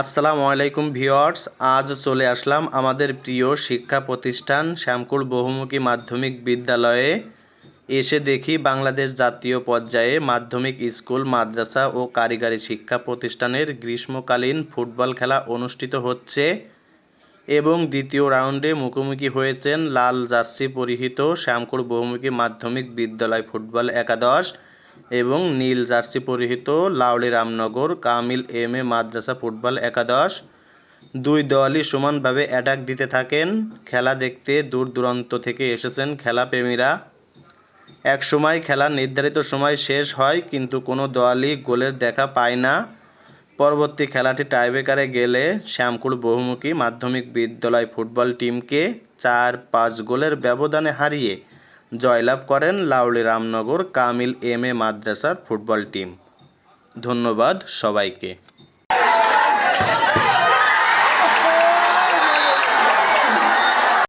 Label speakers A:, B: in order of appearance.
A: আসসালামু আলাইকুম ভিওয়ার্স আজ চলে আসলাম আমাদের প্রিয় শিক্ষা প্রতিষ্ঠান শ্যামকুল বহুমুখী মাধ্যমিক বিদ্যালয়ে। এসে দেখি বাংলাদেশ জাতীয় পর্যায়ে মাধ্যমিক স্কুল, মাদ্রাসা ও কারিগরি শিক্ষা প্রতিষ্ঠানের গ্রীষ্মকালীন ফুটবল খেলা অনুষ্ঠিত হচ্ছে এবং দ্বিতীয় রাউন্ডে মুখোমুখি হয়েছেন লাল জার্সি পরিহিত শ্যামকুল বহুমুখী মাধ্যমিক বিদ্যালয় ফুটবল একাদশ। এবং নীল জার্সি পরিহিত Lauli Ramnagar, Kamil M A Madrasa football একাদশ। দুই দলই সমানভাবে অ্যাটাক দিতে থাকেন। খেলা দেখতে দূর দূরান্ত থেকে এসেছেন খেলাপ্রেমীরা এক সময় খেলার নির্ধারিত সময় শেষ হয়, কিন্তু কোনো দলই গোলের দেখা পায় না। পরবর্তী খেলাটি টাইব্রেকারে গেলে শ্যামকুল বহুমুখী মাধ্যমিক বিদ্যালয় ফুটবল টিমকে চার পাঁচ গোলের ব্যবধানে হারিয়ে জয়লাভ করেন লাউলি রামনগর কামিল এম এ মাদ্রাসার ফুটবল টিম। ধন্যবাদ সবাইকে।